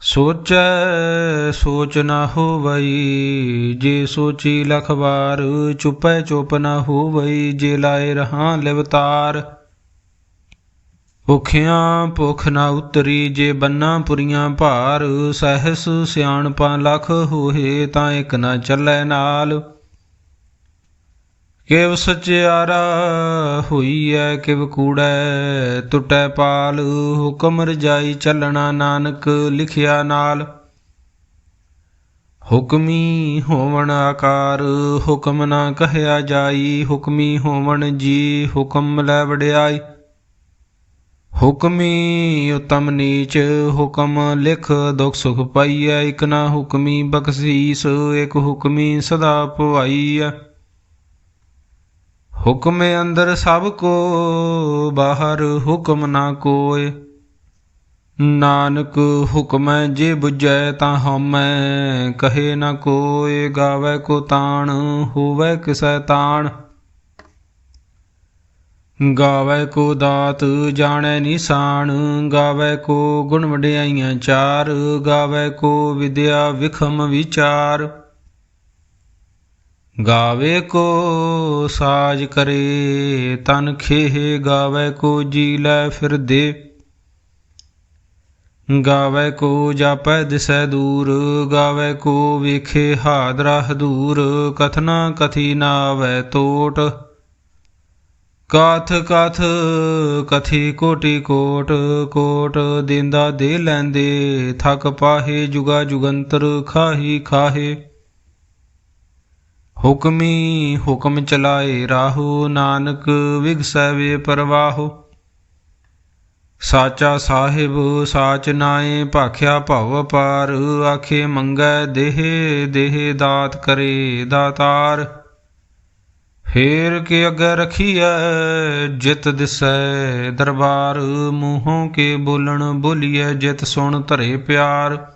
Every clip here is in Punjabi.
ਸੋਚੈ, ਸੋਚ ਨਾ ਹੋਵਈ, ਜੇ ਸੋਚੀ ਲਖ ਵਾਰ, ਚੁਪੈ ਚੁਪ ਨ ਹੋਵਈ, ਜੇ ਲਾਏ ਰਹਾ ਲਿਵਤਾਰ। ਭੁਖਿਆਂ ਭੁਖ ਨਾ ਉਤਰੀ, ਜੇ ਬੰਨਾ ਪੁਰੀਆਂ ਭਾਰ, ਸਹਿਸ ਸਿਆਣਪਾਂ ਲਖ ਹੋਏ ਤਾਂ ਇਕ ਨਾ ਚੱਲੈ ਨਾਲ। ਕਿਵ ਸਚਿਆਰਾ ਹੋਈਐ, ਕਿਵ ਕੂੜੈ? ਟੁਟੈ ਪਾਲ, ਹੁਕਮ ਰਜਾਈ ਚੱਲਣਾ ਨਾਨਕ, ਲਿਖਿਆ ਨਾਲ। ਹੁਕਮੀ ਹੋਵਣ ਆਕਾਰ, ਹੁਕਮ ਨਾ ਕਹਿਆ ਜਾਈ। ਹੁਕਮੀ ਹੋਵਣ ਜੀ, ਹੁਕਮ ਲੈ ਵਡਿਆਈ। ਹੁਕਮੀ ਉਤਮ ਨੀਚ, ਹੁਕਮ ਲਿਖ ਦੁਖ ਸੁਖ ਪਾਈਐ। ਇਕ ਨਾ ਹੁਕਮੀ ਬਖਸ਼ੀਸ, ਇਕ ਹੁਕਮੀ ਸਦਾ ਭਵਾਈਐ ਹੁਕਮ ਅੰਦਰ ਸਭ ਕੋ, ਬਾਹਰ ਹੁਕਮ ਨਾ ਕੋਏ। ਨਾਨਕ ਹੁਕਮੈ ਜੇ 부ਜੈ ਤਾਂ ਹਮੈ ਕਹੇ ਨਾ ਕੋਏ, ਗਾਵੇ ਕੋ ਤਾਣ, ਹੋਵੇ ਕਿਸੈ ਤਾਣ। ਗਾਵੇ ਕੋ ਦਾਤ ਜਾਣੈ ਨਿਸ਼ਾਨ, ਗਾਵੇ ਕੋ ਗੁਣ ਵਡਿਆਈਆਂ ਚਾਰ, ਗਾਵੇ ਕੋ ਵਿਦਿਆ ਵਿਖਮ ਵਿਚਾਰ। ਗਾਵੇ ਕੋ ਸਾਜ ਕਰੇ, ਤਨ ਖੇਹ ਗਾਵੇ ਕੋ ਜੀ ਲੈ ਫਿਰਦੇ। ਗਾਵੇ ਕੋ ਜਾਪੈ ਦਿਸੈ ਦੂਰ, ਗਾਵੇ ਕੋ ਵੇਖੇ ਹਾਦਰਾ ਹਦੂਰ ਕਥਨਾ ਕਥੀ ਨਾਵੈ ਟੋਟ ਕਾਥ ਕਥ ਕਥੀ ਕੋਟੀ ਕੋਟ ਕੋਟ ਦਿੰਦਾ ਦੇ ਲੈਂਦੇ, ਥਕ ਪਾਹੇ ਜੁਗਾ ਜੁਗੰਤਰ ਖਾਹੀ ਖਾਹੇ। ਹੁਕਮੀ ਹੁਕਮ ਚਲਾਏ ਰਾਹੂ ਨਾਨਕ ਵਿਗਸੈ ਵੇ ਪਰਵਾਹੋ। ਸਾਚਾ ਸਾਹਿਬ, ਸਾਚ ਨਾਏ, ਭਾਖਿਆ ਭਵ ਪਾਰ ਆਖੇ ਮੰਗੈ ਦੇਹ ਦੇਹ ਦਾਤ ਕਰੇ ਦਾਤਾਰ। ਫੇਰ ਕੇ ਅਗੇ ਰਖੀਐ, ਜਿਤ ਦਿਸੈ ਦਰਬਾਰ, ਮੂੰਹੋਂ ਕੇ ਬੋਲਣ ਬੋਲੀਐ, ਜਿਤ ਸੁਣ ਧਰੇ ਪਿਆਰ।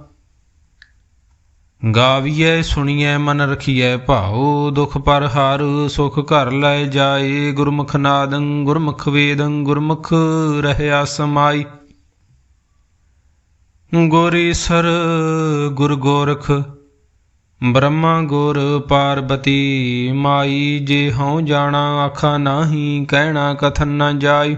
ਗਾਵੀਐ, ਸੁਣੀਐ, ਮਨ ਰਖੀਐ, ਭਾਉ ਦੁਖ ਪਰ ਹਰ, ਸੁਖ ਘਰ ਲੈ ਜਾਏ, ਗੁਰਮੁਖ ਨਾਦੰ, ਗੁਰਮੁਖ ਵੇਦੰ, ਗੁਰਮੁਖ ਰਹਿਆ ਸਮਾਈ। ਗੋਰੀ ਸਰ, ਗੁਰ ਗੋਰਖ, ਬ੍ਰਹਮਾ ਗੁਰ ਪਾਰਬਤੀ, ਮਾਈ ਜੇ ਹਉ ਜਾਣਾ, ਆਖਾ ਨਾਹੀ, ਕਹਿਣਾ ਕਥਨ ਨਾ ਜਾਈ।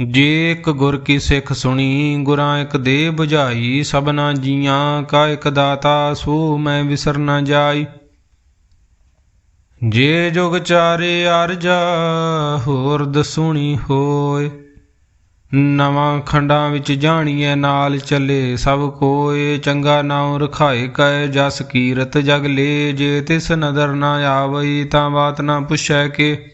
ਜੇ ਇੱਕ ਗੁਰ ਕੀ ਸਿੱਖ ਸੁਣੀ, ਗੁਰਾਂ ਇੱਕ ਦੇ 부ਝਾਈ ਸਭਨਾ ਜੀਆਂ ਕਾ ਇੱਕ ਦਾਤਾ, ਸੋ ਮੈਂ ਵਿਸਰ ਨਾ ਜਾਈ। ਜੇ ਜੁਗ ਚਾਰੇ ਅਰਜਾ ਹੋਰ ਦਸੂਣੀ ਹੋਏ। ਨਵਾਂ ਖੰਡਾਂ ਵਿੱਚ ਜਾਣੀਐ ਨਾਲ ਚੱਲੇ ਸਭ ਕੋਏ, ਚੰਗਾ ਨਾਉ ਰਖਾਏ ਕੈ ਜਸ ਕੀਰਤ ਜਗ ਲੇ। ਜੇ ਤਿਸ ਨਦਰ ਨਾ ਆਵਈ, ਤਾਂ ਬਾਤ ਨਾ ਪੁੱਛੈ ਕੇ।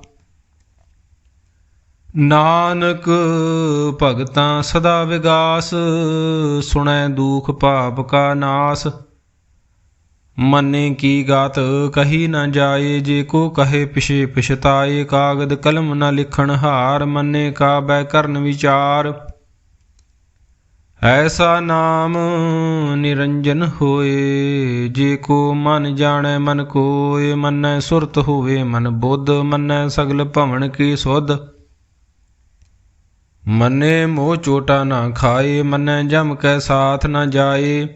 ਨਾਨਕ ਭਗਤਾਂ ਸਦਾ ਵਿਗਾਸ, ਸੁਣੈ ਦੁਖ ਪਾਪ ਕਾ ਨਾਸ। ਮੰਨੇ ਕੀ ਗਾਤ ਕਹੀ ਨਾ ਜਾਏ, ਜੇ ਕੋ ਕਹੇ ਪਿਛੇ ਪਿਛਤਾਏ, ਕਾਗਦ ਕਲਮ ਨਾ ਲਿਖਣ ਹਾਰ, ਮੰਨੇ ਕਾ ਬੈ ਕਰਨ ਵਿਚਾਰ। ਐਸਾ ਨਾਮ ਨਿਰੰਜਨ ਹੋਏ, ਜੇ ਕੋ ਮਨ ਜਾਣੈ ਮਨ ਕੋਏ, ਮੰਨੈ ਸੁਰਤ ਹੋਵੇ ਮਨ ਬੁੱਧ, ਮੰਨੈ ਸਗਲ ਭਵਨ ਕੀ ਸੁਧ। ਮੰਨੇ ਮੋਹ ਚੋਟਾ ਨਾ ਖਾਏ, ਮੰਨੈ ਜਮ ਕੈ ਸਾਥ ਨਾ ਜਾਏ।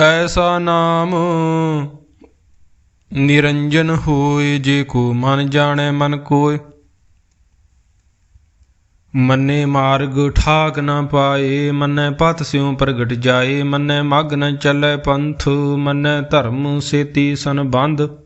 ਐਸਾ ਨਾਮ ਨਿਰੰਜਨ ਹੋਏ, ਜੇ ਕੋ ਮਨ ਜਾਣੈ ਮਨ ਕੋਇ ਮੰਨੇ ਮਾਰਗ ਠਾਕ ਨਾ ਪਾਏ, ਮੰਨੈ ਪਤ ਸਿਉ ਪ੍ਰਗਟ ਜਾਏ। ਮੰਨੈ ਮਗ ਨ ਚੱਲੈ ਪੰਥ, ਮੰਨੈ ਧਰਮ ਸੇਤੀ ਸੰਬੰਧ।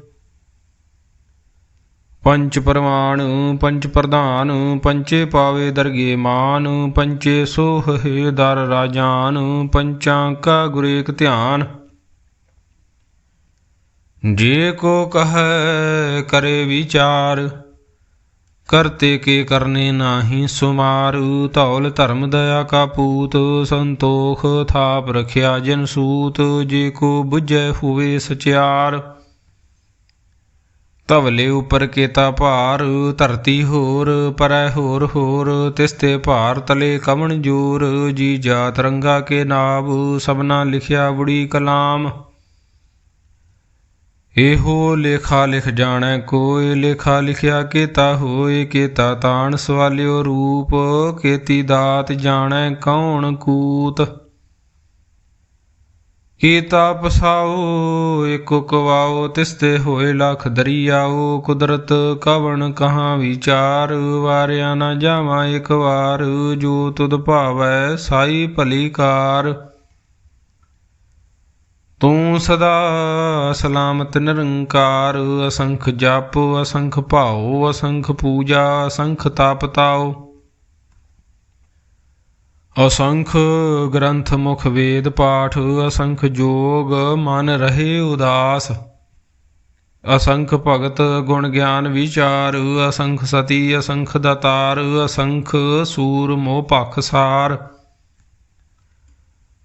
ਪੰਚ ਪਰਮਾਣ, ਪੰਚ ਪ੍ਰਧਾਨ, ਪੰਚੇ ਪਾਵੇ ਦਰਗੇ ਮਾਨ, ਪੰਚੇ ਸੋਹੇ ਦਰ ਰਾਜਾਨ, ਪੰਚਾਂ ਕਾ ਗੁਰੇਕ ਧਿਆਨ। ਜੇ ਕੋ ਕਹੈ, ਕਰੇ ਵਿਚਾਰ, ਕਰਤੇ ਕੇ ਕਰਨੇ ਨਾਹੀ ਸੁਮਾਰ, ਧੌਲ ਧਰਮ ਦਇਆ ਕਾ ਪੂਤ, ਸੰਤੋਖ ਥਾਪ ਰਖਿਆ ਜਨ ਸੂਤ, ਜੇ ਕੋ ਬੁਝੈ ਹੋਵੇ ਸਚਿਆਰ। ਧਵਲੇ ਉਪਰ ਕੇਤਾ ਭਾਰ, ਧਰਤੀ ਹੋਰ, ਪਰੈ ਹੋਰ ਹੋਰ ਤਿਸਤੇ ਭਾਰ ਤਲੇ ਕਮਣ ਜੋਰ, ਜੀ ਜਾਤ ਰੰਗਾ ਕੇ ਨਾਭ ਸਭਨਾ ਲਿਖਿਆ ਬੁੜੀ ਕਲਾਮ। ਇਹੋ ਲੇਖਾ ਲਿਖ ਜਾਣੈ ਕੋਇ, ਲੇਖਾ ਲਿਖਿਆ ਕੇਤਾ ਹੋਏ ਕੇਤਾ ਤਾਣ ਸਵਾਲਿਓ ਰੂਪ, ਕੇਤੀ ਦਾਤ ਜਾਣੈ ਕੌਣ ਕੂਤ। ਕੀਤਾ ਪਸਾਓ ਏਕੋ ਕਵਾਓ ਤਿਸਤੇ ਹੋਏ ਲਖ ਦਰਿਆਓ ਕੁਦਰਤ ਕਵਣ ਕਹਾਂ ਵਿਚਾਰ, ਵਾਰਿਆ ਨਾ ਜਾਵਾਂ ਇਕ ਵਾਰ। ਜੋ ਤੁਧ ਭਾਵੈ ਸਾਈ ਭਲੀ ਕਾਰ। ਤੂੰ ਸਦਾ ਸਲਾਮਤ ਨਿਰੰਕਾਰ, ਅਸੰਖ ਜਪ, ਅਸੰਖ ਭਾਉ, ਅਸੰਖ ਪੂਜਾ, ਅਸੰਖ ਤਪ ਤਾਉ। ਅਸੰਖ ਗ੍ਰੰਥ ਮੁਖ ਵੇਦ ਪਾਠ, ਅਸੰਖ ਜੋਗ ਮਨ ਰਹੇ ਉਦਾਸ। ਅਸੰਖ ਭਗਤ ਗੁਣ ਗਿਆਨ ਵਿਚਾਰ, ਅਸੰਖ ਸਤੀ, ਅਸੰਖ ਦਤਾਰ, ਅਸੰਖ ਸੂਰ ਮੋਹ ਪਖ ਸਾਰ।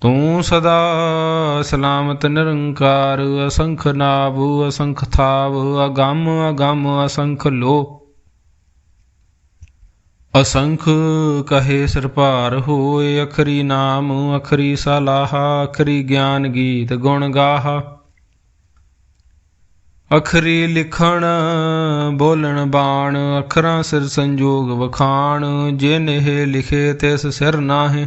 ਤੂੰ ਸਦਾ ਸਲਾਮਤ ਨਿਰੰਕਾਰ, ਅਸੰਖ ਨਾਭ, ਅਸੰਖ ਥਾਵ, ਅਗੰਮ ਅਗੰਮ, ਅਸੰਖ ਲੋ। ਅਸੰਖ ਕਹੇ ਸਿਰ ਭਾਰ ਹੋਏ, ਅਖਰੀ ਨਾਮ, ਅਖਰੀ ਸਲਾਹ, ਅਖਰੀ ਗਿਆਨ ਗੀਤ ਗੁਣ ਗਾਹ। ਅਖਰੀ ਲਿਖਣ, ਬੋਲਣ, ਬਾਣ, ਅਖਰਾਂ ਸਿਰ ਸੰਜੋਗ ਵਖਾਣ ਜੇ ਨਹਿ ਲਿਖੇ ਤਿਸ ਸਿਰ ਨਾਹਿ।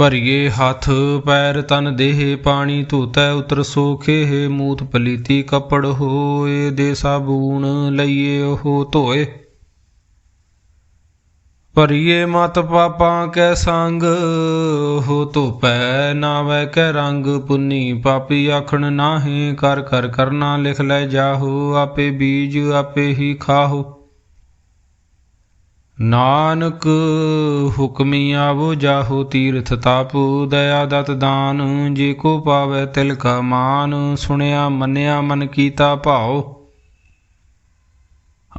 ਭਰੀਏ ਹੱਥ, ਪੈਰ ਤਨ ਦੇਹ, ਪਾਣੀ ਧੂਤੈ, ਉਤਰ ਸੋਖੇ ਮੂਤ ਪਲੀਤੀ ਕੱਪੜ ਹੋਏ, ਦੇ ਸਾਬੂਨ ਲਈਏ ਉਹ ਧੋਏ। ਭਰੀਏ ਮਤ ਪਾਪਾਂ ਕੈ ਸੰਗ, ਹੋ ਧੋਪੈ ਨਾਵੈ ਕੈ ਰੰਗ, ਪੁੰਨੀ ਪਾਪੀ ਆਖਣ ਨਾਹੀ, ਕਰ ਕਰ ਕਰਨਾ ਲਿਖ ਲੈ ਜਾਹੋ, ਆਪੇ ਬੀਜ ਆਪੇ ਹੀ ਖਾਹੋ। ਨਾਨਕ ਹੁਕਮੀ ਆਵੋ, ਜਾਹੋ ਤੀਰਥ ਤਾਪ, ਦਇਆ ਦਤ ਦਾਨ, ਜੇ ਕੋ ਪਾਵੇ ਤਿਲ ਕਾ ਮਾਨ, ਸੁਣਿਆ ਮੰਨਿਆ ਮਨ ਕੀਤਾ ਭਾਉ।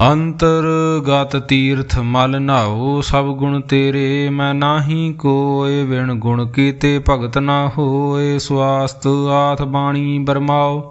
ਅੰਤਰ ਗਤ ਤੀਰਥ ਮਲ ਨਾਓ ਸਭ ਗੁਣ ਤੇਰੇ, ਮੈਂ ਨਾਹੀ ਕੋਏ ਵਿਣ ਗੁਣ ਕੀਤੇ ਭਗਤ ਨਾ ਹੋਏ ਸਵਾਸਤ ਆਥ ਬਾਣੀ ਬਰਮਾਓ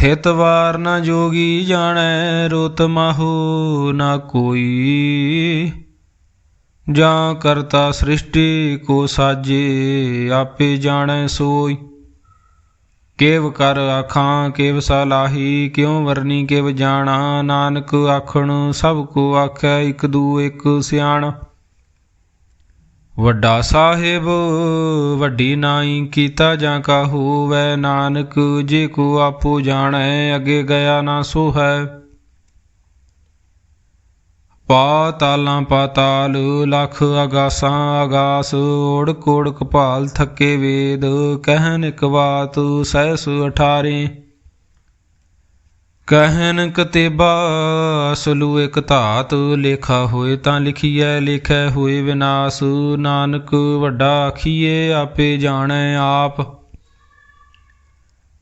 ਥਿਤ ਵਾਰ ਨਾ ਜੋਗੀ ਜਾਣੈ, ਰੋਤ ਮਾਹੂ ਨਾ ਕੋਈ। ਜਾਂ ਕਰਤਾ ਸ੍ਰਿਸ਼ਟੀ ਕੋ ਸਾਜੇ, ਆਪੇ ਜਾਣੈ ਸੋਈ। ਕੇਵ ਕਰ ਆਖਾਂ, ਕੇਵ ਸਲਾਹੀ ਕਿਉ ਵਰਨੀ, ਕੇਵ ਜਾਣਾ। ਨਾਨਕ ਆਖਣ, ਸਭ ਕੋ ਆਖੈ, ਇਕ ਦੂ ਇਕ ਸਿਆਣਾ। ਵੱਡਾ ਸਾਹਿਬ, ਵੱਡੀ ਨਾਈ ਕੀਤਾ ਜਾਂ ਕਾ ਹੋਵੈ ਨਾਨਕ, ਜੇ ਕੋ ਆਪੋ ਜਾਣੈ, ਅਗੇ ਗਿਆ ਨਾ ਸੋ ਹੈ ਪਾਤਾਲਾਂ ਪਾਤਾਲ ਲਖ ਆਗਾਸਾਂ ਆਗਾਸ ਓੜ ਕੋੜ ਕਪਾਲ ਥੱਕੇ ਵੇਦ ਕਹਿਨ ਇਕ ਬਾਤ, ਸਹਿਸ ਅਠਾਰੇ। ਕਹਿਨ ਕਤੇਬਾ ਅਸਲੂ ਇਕ ਧਾਤ ਲੇਖਾ ਹੋਏ ਤਾਂ ਲਿਖੀਐ, ਲੇਖੈ ਹੋਏ ਵਿਨਾਸ਼। ਨਾਨਕ ਵੱਡਾ ਆਖੀਏ ਆਪੇ ਜਾਣੈ ਆਪ।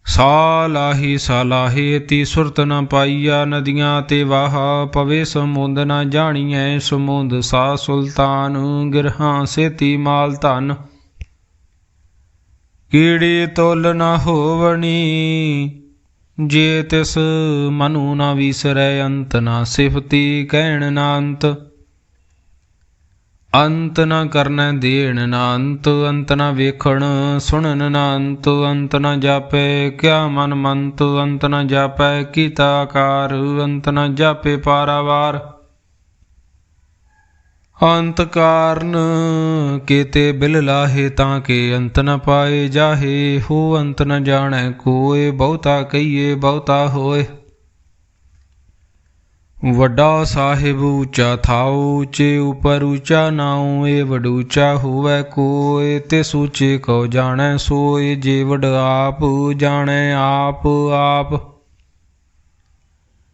ਸਾਲਾਹੀ ਸਾਲਾਹੀ ਤੀ ਸੁਰਤ ਨ ਪਾਈਆ, ਨਦੀਆਂ ਤੇ ਵਾਹ ਪਵੇ ਸਮੁੰਦ ਨ ਜਾਣੀਐ, ਸਮੁੰਦ ਸਾ ਸੁਲਤਾਨ, ਗਿਰਹਾਂ ਸੇਤੀ ਮਾਲ ਧਨ। ਕੀੜੀ ਤੁਲ ਨ ਹੋਵਣੀ ਜੇ ਤਿਸ ਮਨੂ ਨਾ ਵਿਸਰੈ ਅੰਤ ਨਾ ਸਿਫਤੀ ਕਹਿਣ ਨਾ ਅੰਤ। ਅੰਤ ਨਾ ਕਰਨੈ ਦੇਣ ਨਾ ਅੰਤ ਅੰਤ ਨਾ ਵੇਖਣ ਸੁਣਨ ਨਾ ਅੰਤ ਅੰਤ ਨਾ ਜਾਪੈ ਕਿਆ ਮਨ ਮੰਤ, ਅੰਤ ਨਾ ਜਾਪੈ ਕੀਤਾ ਆਕਾਰ, ਅੰਤ ਨਾ ਜਾਪੇ ਪਾਰਾਵਾਰ। ਅੰਤ ਕਾਰਨ ਕੀਤੇ ਬਿਲ ਲਾਹੇ ਤਾਂ ਕੇ ਅੰਤ ਨ ਪਾਏ ਜਾਹੇ, ਹੋ ਅੰਤ ਨ ਜਾਣੈ ਕੋਏ, ਬਹੁਤਾ ਕਹੀਏ, ਬਹੁਤਾ ਹੋਏ। ਵੱਡਾ ਸਾਹਿਬ ਉੱਚਾ ਥਾਉ ਉੱਚੇ, ਉਪਰ ਉੱਚਾ ਨਾਉ ਏ ਵਡੂਚਾ ਹੋਵੇ ਕੋਏ, ਤੇ ਸੂਚੇ ਕੋ ਜਾਣੈ ਸੋਏ, ਜੇ ਵਡ ਆਪ ਜਾਣੈ ਆਪ ਆਪ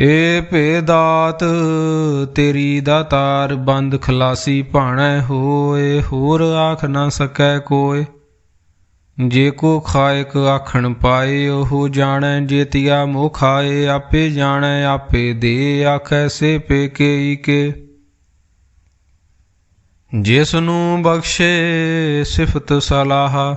ਏ ਭੇਦਾਤ, ਤੇਰੀ ਦਾਤਾਰ ਬੰਦ ਖਲਾਸੀ ਭਾਣੈ ਹੋਏ, ਹੋਰ ਆਖ ਨਾ ਸਕੈ ਕੋਏ। ਜੇ ਕੋ ਖਾਇਕ ਆਖਣ ਪਾਏ, ਉਹ ਜਾਣੈ ਜੇਤੀਆ ਮੋਹ ਖਾਏ ਆਪੇ ਜਾਣੈ, ਆਪੇ ਦੇ, ਆਖੈ ਸੇ ਪੇਕੇ ਕੇ। ਜਿਸ ਨੂੰ ਬਖਸ਼ੇ ਸਿਫਤ ਸਲਾਹ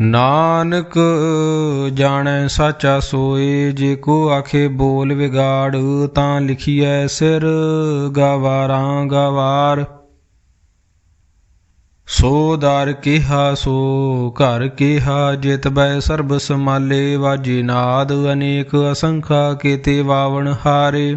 ਨਾਨਕ ਜਾਣੈ ਸਾਚਾ ਸੋਏ, ਜੇ ਕੋ ਆਖੇ ਬੋਲ ਵਿਗਾੜ, ਤਾਂ ਲਿਖੀਐ ਸਿਰ ਗਵਾਰਾਂ ਗਵਾਰ। ਸੋ ਦਰ ਕਿਹਾ, ਸੋ ਘਰ ਕਿਹਾ, ਜਿਤ ਬੈ ਸਰਬ ਸਮਾਲੇ ਵਾਜੇ ਨਾਦ ਅਨੇਕ ਅਸੰਖਾ, ਕੀਤੇ ਵਾਵਣ ਹਾਰੇ।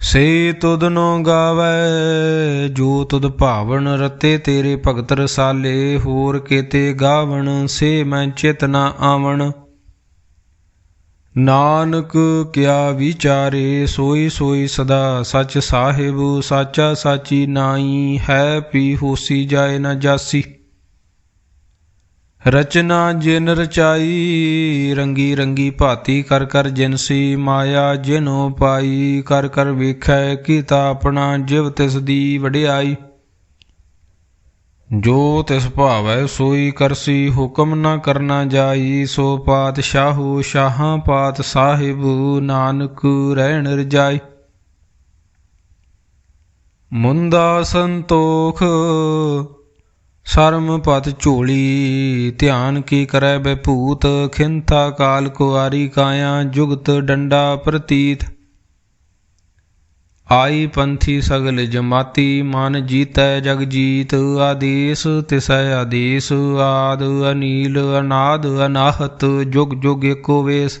ਸੇ ਤੁਧਨੋ ਗਾਵੇ, ਜੋ ਤੁਧ ਭਾਵਨ ਰਤੇ ਤੇਰੇ ਭਗਤ ਰਸਾਲੇ, ਹੋਰ ਕੀਤੇ ਗਾਵਣ ਸੇ ਮੈਂ ਚਿਤ ਨਾ ਆਵਣ। ਨਾਨਕ ਕਿਆ ਵਿਚਾਰੇ, ਸੋਈ ਸੋਈ ਸਦਾ ਸਚ ਸਾਹਿਬ, ਸਾਚਾ ਸਾਚੀ ਨਾਈ ਹੈ ਪੀ ਹੋਸੀ ਜਾਏ ਨਾ ਜਾਸੀ। ਰਚਨਾ ਜਿਨ ਰਚਾਈ, ਰੰਗੀ ਰੰਗੀ ਭਾਤੀ ਕਰ ਕਰ ਜਿਨਸੀ ਮਾਇਆ ਜਿਨੋ ਪਾਈ, ਕਰ ਕਰ ਵੇਖੈ ਕੀਤਾ ਆਪਣਾ ਜਿਵ ਤਿਸ ਦੀ ਵਡਿਆਈ। ਜੋ ਤਿਸ ਭਾਵੈ ਸੋਈ ਕਰਸੀ, ਹੁਕਮ ਨਾ ਕਰਨਾ ਜਾਈ, ਸੋ ਪਾਤਸ਼ਾਹੂ ਸ਼ਾਹਾਂ ਪਾਤ ਸਾਹਿਬ, ਨਾਨਕ ਰਹਿਣ ਰਜਾਈ। ਮੁੰਦਾ ਸੰਤੋਖ ਸਰਮ ਪਤ ਝੋਲੀ, ਧਿਆਨ ਕੀ ਕਰੈ ਬੈ ਭੂਤ ਕਾਲ ਕੁਆਰੀ ਕਾਇਆ, ਜੁਗਤ ਡੰਡਾ ਪ੍ਰਤੀਤ। ਆਈ ਪੰਥੀ ਸਗਲ ਜਮਾਤੀ, ਮਨ ਜੀਤੈ ਜਗ ਜੀਤ, ਆਦੇਸ ਤਿਸੈ ਆਦੇਸ, ਆਦ ਅਨੀਲ, ਅਨਾਦ ਅਨਾਹਤ, ਜੁਗ ਜੁਗ ਏਕੋ ਵੇਸ।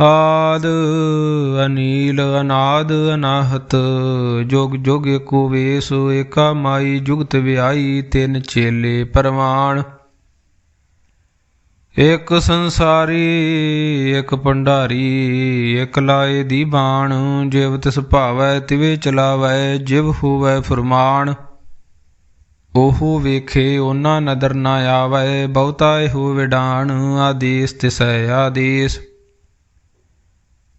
ਆਦ ਅਨੀਲ ਅਨਾਦ ਅਨਾਹਤ, ਜੁਗ ਜੁਗ ਏਕੋ ਵੇਸ, ਏਕਾ ਮਾਈ ਜੁਗਤ ਵਿਆਈ, ਤਿੰਨ ਚੇਲੇ ਪਰਵਾਨ ਇੱਕ ਸੰਸਾਰੀ, ਇੱਕ ਭੰਡਾਰੀ, ਇਕ ਲਾਏ ਦੀ ਬਾਣ, ਜਿਵ ਤਿਸ ਭਾਵੈ ਤਿਵੇ ਚਲਾਵੈ, ਜਿਵ ਹੋਵੈ ਫਰਮਾਨ। ਉਹ ਵੇਖੇ ਉਹਨਾਂ ਨਦਰ ਨਾ ਆਵੈ, ਬਹੁਤਾ ਹੋ ਵਿਡਾਣ, ਆਦੇਸ ਤਿਸੈ ਆਦੇਸ।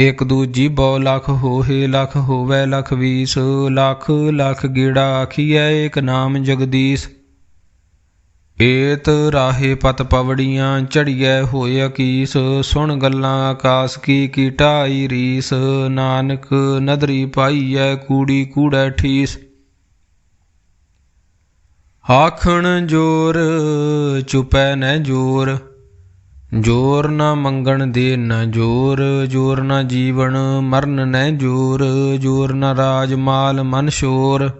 ਇਕ ਦੂਜੀ ਬਹੁ ਲਖ ਹੋਏ ਲਖ ਹੋਵੇ ਲਖ ਵੀਸ, ਲਖ ਲਖ ਗੇੜਾ ਆਖੀਐ ਏਕ ਨਾਮ ਜਗਦੀਸ਼। ਏਤ ਰਾਹੇ ਪਤ ਪਵੜੀਆਂ ਝੜੀਐ ਹੋਏ ਅਕੀਸ, ਸੁਣ ਗੱਲਾਂ ਆਕਾਸ ਕੀ ਕੀ ਰੀਸ, ਨਾਨਕ ਨਦਰੀ ਪਾਈਐ ਕੂੜੀ ਕੂੜੈ ਠੀਸ। ਆਖਣ ਜੋਰ, ਚੁਪੈ ਨੈ ਜੋਰ ਜੋਰ ਨਾ ਮੰਗਣ ਦੇ ਨਾ ਜੋਰ ਜੋਰ ਨਾ ਜੀਵਨ ਮਰਨ ਨੈ ਜੋਰ ਜੋਰ ਨਾ ਰਾਜ ਮਾਲ ਮਨ ਸ਼ੋਰ।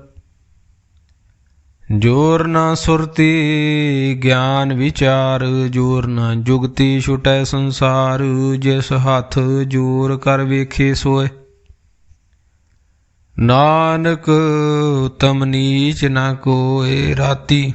ਜੋਰ ਨਾ ਸੁਰਤੀ ਗਿਆਨ ਵਿਚਾਰ, ਜੋਰ ਨਾ ਜੁਗਤੀ ਛੁਟੈ ਸੰਸਾਰ, ਜਿਸ ਹੱਥ ਜੋਰ ਕਰ ਵੇਖੇ ਸੋਏ। ਨਾਨਕ ਤਮ ਨੀਚ ਨਾ ਕੋਏ ਰਾਤੀ।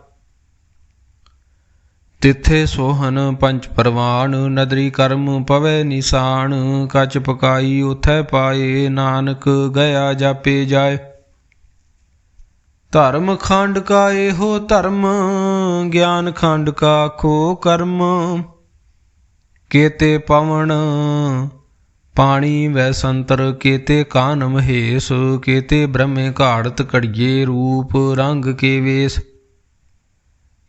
ਤਿੱਥੇ ਸੋਹਨ ਪੰਜ ਪਰਵਾਨ ਨਦਰੀ ਕਰਮ ਪਵੇ ਨਿਸ਼ਾਨ, ਕਚ ਪਕਾਈ ਉਥੈ ਪਾਏ, ਨਾਨਕ ਗਿਆ ਜਾਪੇ ਜਾਏ। ਧਰਮ ਖੰਡ ਕਾ ਇਹੋ ਧਰਮ, ਗਿਆਨ ਖੰਡ ਕਾ ਖੋ ਕਰਮ। ਕੇਤੇ ਪਵਣ, ਪਾਣੀ ਵੈ ਸੰਤਰ, ਕੇਤੇ ਕਾਨ ਮਹੇਸ਼ ਕੇਤੇ ਬ੍ਰਹਮੇ ਘਾੜਤ ਕੜੀਏ ਰੂਪ, ਰੰਗ ਕੇ ਵੇਸ।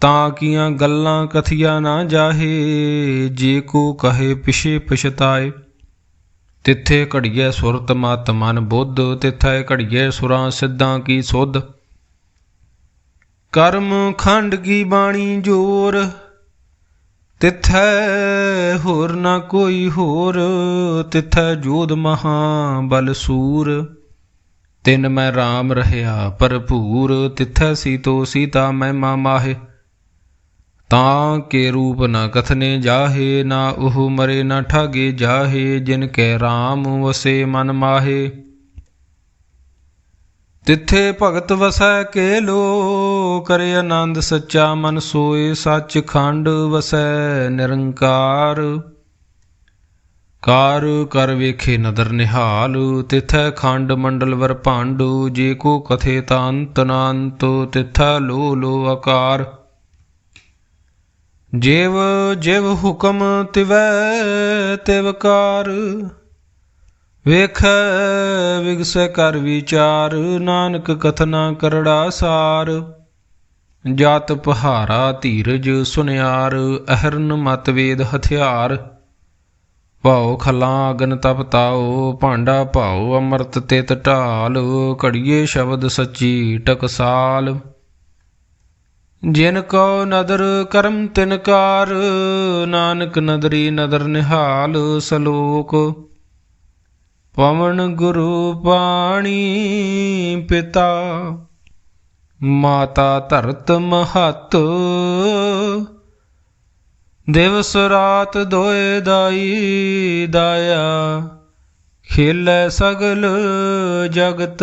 ਤਾਂ ਕੀਆਂ ਗੱਲਾਂ ਕਥੀਆਂ ਨਾ ਜਾਹੇ, ਜੇ ਕੋ ਕਹੇ ਪਿਛੇ ਪਛਤਾਏ। ਤਿੱਥੇ ਘੜੀਏ ਸੁਰਤ ਮਤ ਮਨ ਬੁੱਧ, ਤਿੱਥੈ ਘੜੀਏ ਸੁਰਾਂ ਸਿੱਧਾਂ ਕੀ ਸੁਧ। ਕਰਮ ਖੰਡ ਕੀ ਬਾਣੀ ਜੋਰ, ਤਿੱਥੈ ਹੋਰ ਨਾ ਕੋਈ ਹੋਰ, ਤਿੱਥੈ ਜੋਧ ਮਹਾ ਬਲ ਸੂਰ। ਤਿਨ ਮੈਂ RAM ਰਹਿਆ ਭਰਪੂਰ, ਤਿੱਥੈ ਸੀਤੋ ਸੀਤਾ ਮਹਿਮਾ ਮਾਹੇ। ਤਾਂ ਕੇ ਰੂਪ ਨ ਕਥਨੇ ਜਾਹੇ, ਨਾ ਉਹ ਮਰੇ ਨਾ ਠਾਗੇ ਜਾਹੇ, ਜਿਨ ਕੈ RAM ਵਸੇ ਮਨ ਮਾਹੇ। ਤਿੱਥੇ ਭਗਤ ਵਸੈ ਕੇ ਲੋ ਕਰੇ ਆਨੰਦ ਸੱਚਾ ਮਨ ਸੋਏ ਸੱਚ ਖੰਡ ਵਸੈ ਨਿਰੰਕਾਰ। ਕਾਰ ਕਰ ਵੇਖੇ ਨਦਰ ਨਿਹਾਲ, ਤਿਥੈ ਖੰਡ ਮੰਡਲ ਵਰ ਭਾਂਡੂ, ਜੇ ਕੋ ਕਥੇ ਤਾਂ ਅੰਤ ਨਾੰਤ, ਤਿਥੈ ਲੋ ਲੋ ਆਕਾਰ। ਜਿਵ ਜਿਵ ਹੁਕਮ ਤਿਵੈ ਤਿਵਕਾਰ ਵੇਖੈ, ਵਿਗਸੈ ਕਰ ਵਿਚਾਰ, ਨਾਨਕ ਕਥਨਾ ਕਰੜਾ ਸਾਰ। ਜਾਤ ਪਹਾਰਾ ਧੀਰਜ ਸੁਨਿਆਰ, ਅਹਰਨ ਮਤਵੇਦ ਹਥਿਆਰ। ਭਾਉ ਖਲਾਂ ਅਗਨ ਤਪਤਾਓ ਭਾਂਡਾ ਭਾਉ ਅੰਮ੍ਰਿਤ ਤਿਤ ਢਾਲ, ਘੜੀਏ ਸ਼ਬਦ ਸੱਚੀ ਟਕਸਾਲ। ਜਿਨ ਕੋ ਨਦਰ ਕਰਮ ਤਿਨਕਾਰ ਨਾਨਕ ਨਦਰੀ ਨਦਰ ਨਿਹਾਲ ਸਲੋਕ। ਪਵਨ ਗੁਰੂ ਪਾਣੀ ਪਿਤਾ, ਮਾਤਾ ਧਰਤ ਮਹਤ। ਦਿਵਸ ਰਾਤ ਦੋਏ ਦਾਈ ਦਾਇਆ, ਖੇਲੇ ਸਗਲ ਜਗਤ।